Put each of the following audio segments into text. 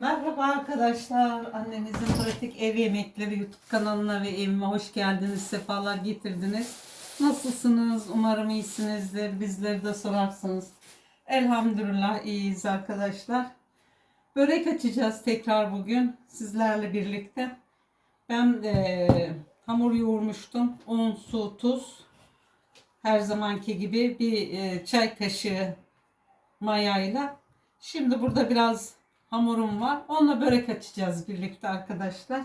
Merhaba arkadaşlar. Annemizin pratik ev yemekleri YouTube kanalına ve evime hoş geldiniz. Sefalar getirdiniz. Nasılsınız? Umarım iyisinizdir. Bizleri de sorarsınız. Elhamdülillah iyiyiz arkadaşlar. Börek açacağız tekrar bugün sizlerle birlikte. Ben eee, hamur yoğurmuştum. Un, su, tuz. Her zamanki gibi bir eee, çay kaşığı mayayla. Şimdi burada biraz hamurum var. Onunla börek açacağız birlikte arkadaşlar.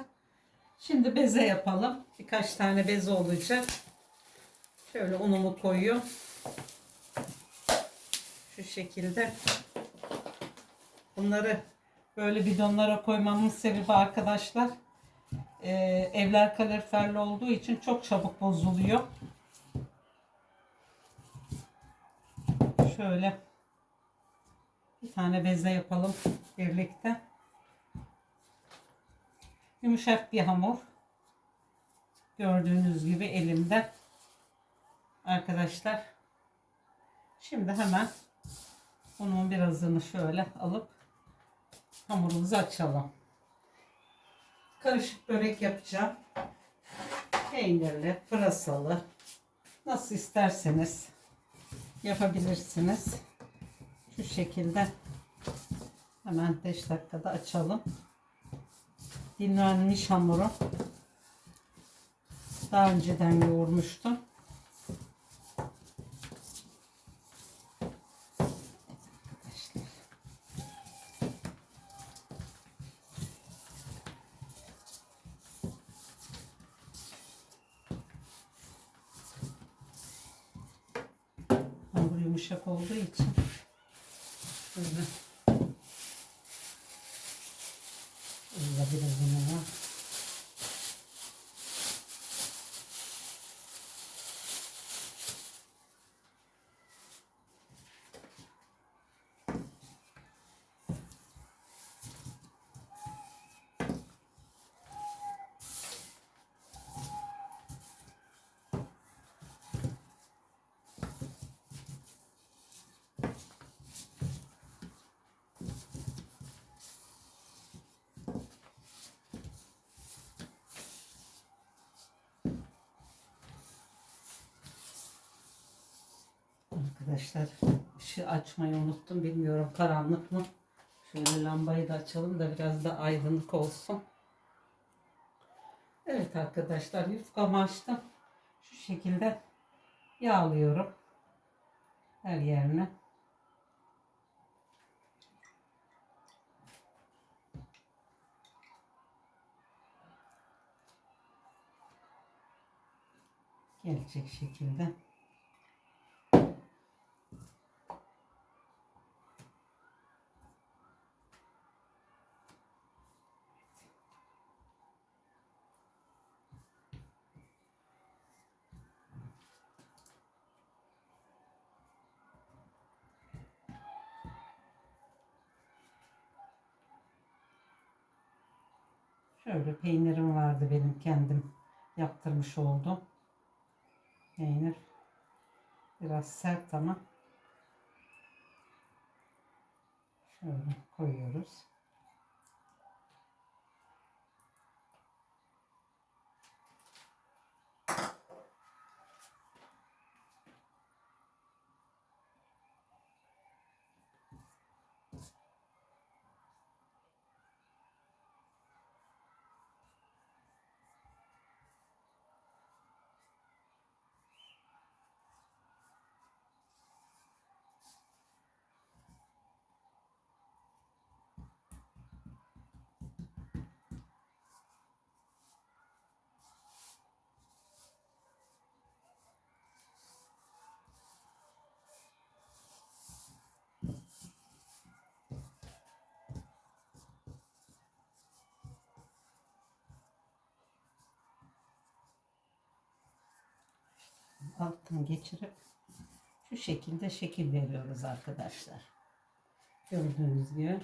Şimdi beze yapalım. Birkaç tane beze olacak. Şöyle unumu koyuyorum. Şu şekilde. Bunları böyle bidonlara koymamın sebebi arkadaşlar. e, evler kaloriferli olduğu için çok çabuk bozuluyor. Şöyle bir tane beze yapalım birlikte. Yumuşak bir hamur. Gördüğünüz gibi elimde. Arkadaşlar. Şimdi hemen bunun birazını şöyle alıp hamurumuzu açalım. Karışık börek yapacağım. Peynirli, pırasalı. Nasıl isterseniz yapabilirsiniz. Şu şekilde hemen 5 dakikada açalım. Dinlenmiş hamuru. Daha önceden yoğurmuştum. Yumuşak olduğu için Şöyle. Burada biraz yine var. Arkadaşlar ışığı açmayı unuttum. Bilmiyorum karanlık mı? Şöyle lambayı da açalım da biraz da aydınlık olsun. Evet arkadaşlar yufkamı açtım. Şu şekilde yağlıyorum. Her yerine. Gelecek şekilde. Şöyle peynirim vardı benim kendim yaptırmış oldum. Peynir biraz sert ama şöyle koyuyoruz. Alttan geçirip şu şekilde şekil veriyoruz arkadaşlar. Gördüğünüz gibi.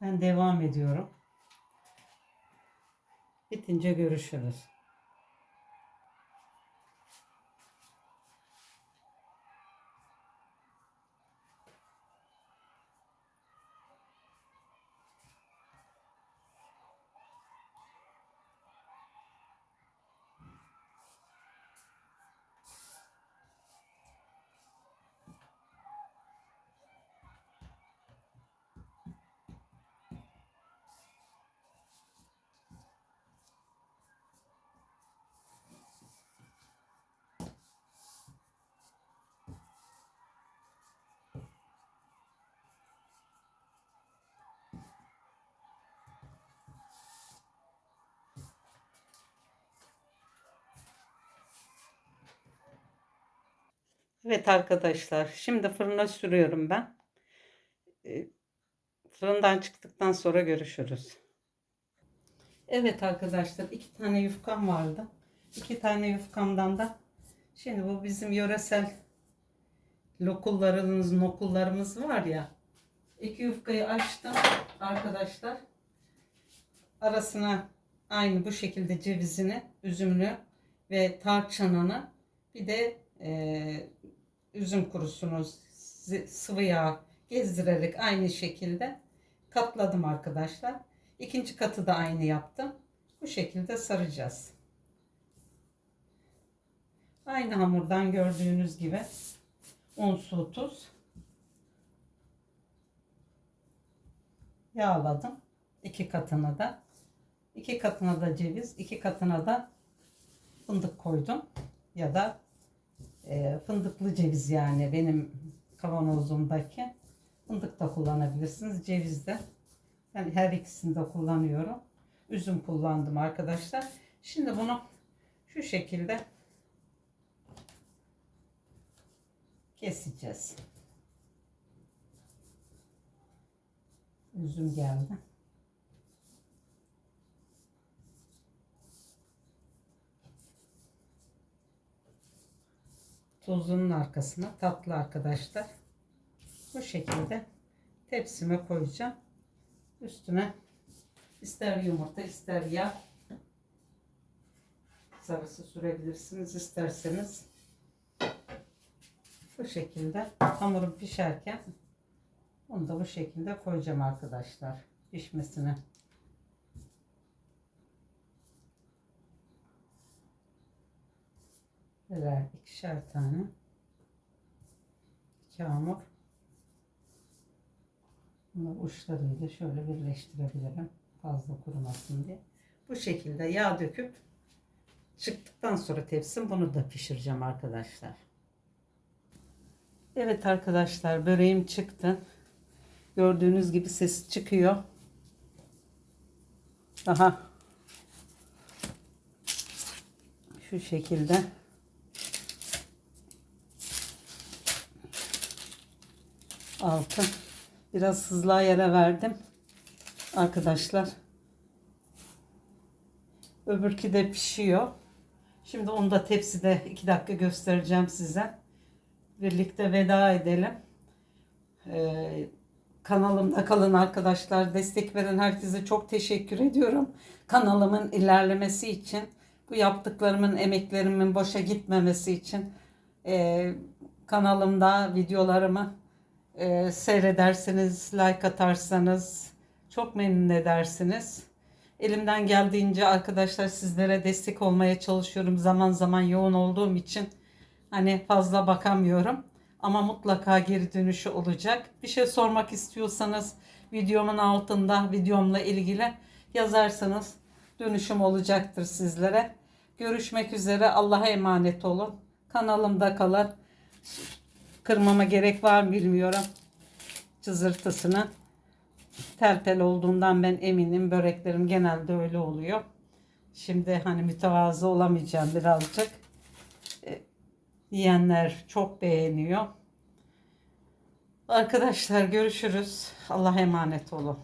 Ben devam ediyorum. Bitince görüşürüz. Evet arkadaşlar, şimdi fırına sürüyorum ben. Ee, Fırından çıktıktan sonra görüşürüz. Evet arkadaşlar, iki tane yufkam vardı. İki tane yufkamdan da şimdi bu bizim yöresel lokullarımız, nokullarımız var ya. İki yufkayı açtım arkadaşlar. Arasına aynı bu şekilde cevizini, üzümünü ve tarçınını bir de e, üzüm kurusunu sıvı yağ gezdirerek aynı şekilde katladım arkadaşlar. İkinci katı da aynı yaptım. Bu şekilde saracağız. Aynı hamurdan gördüğünüz gibi un, su, tuz yağladım. İki katını da. iki katına da ceviz, iki katına da fındık koydum. Ya da e, fındıklı ceviz yani benim kavanozumdaki. Fındık da kullanabilirsiniz. Ceviz de. Ben her ikisini de kullanıyorum. Üzüm kullandım arkadaşlar. Şimdi bunu şu şekilde keseceğiz. Üzüm geldi. Tuzunun arkasına tatlı arkadaşlar. Bu şekilde tepsime koyacağım. Üstüne ister yumurta ister yağ sarısı sürebilirsiniz isterseniz. Bu şekilde hamurum pişerken onu da bu şekilde koyacağım arkadaşlar pişmesine. Birer ikişer tane iki hamur. Bunu uçlarıyla şöyle birleştirebilirim. Fazla kurumasın diye. Bu şekilde yağ döküp çıktıktan sonra tepsim bunu da pişireceğim arkadaşlar. Evet arkadaşlar böreğim çıktı. Gördüğünüz gibi ses çıkıyor. Daha şu şekilde altı. Biraz hızlı yere verdim. Arkadaşlar. Öbürkü de pişiyor. Şimdi onu da tepside iki dakika göstereceğim size. Birlikte veda edelim. Ee, kanalımda kalın arkadaşlar destek veren herkese çok teşekkür ediyorum. Kanalımın ilerlemesi için bu yaptıklarımın emeklerimin boşa gitmemesi için ee, kanalımda videolarımı e, seyrederseniz, like atarsanız çok memnun edersiniz. Elimden geldiğince arkadaşlar sizlere destek olmaya çalışıyorum. Zaman zaman yoğun olduğum için hani fazla bakamıyorum. Ama mutlaka geri dönüşü olacak. Bir şey sormak istiyorsanız videomun altında videomla ilgili yazarsanız dönüşüm olacaktır sizlere. Görüşmek üzere. Allah'a emanet olun. Kanalımda kalın. Kırmama gerek var mı bilmiyorum. Cızırtısını. Tel tel olduğundan ben eminim. Böreklerim genelde öyle oluyor. Şimdi hani mütevazı olamayacağım birazcık. E, yiyenler çok beğeniyor. Arkadaşlar görüşürüz. Allah'a emanet olun.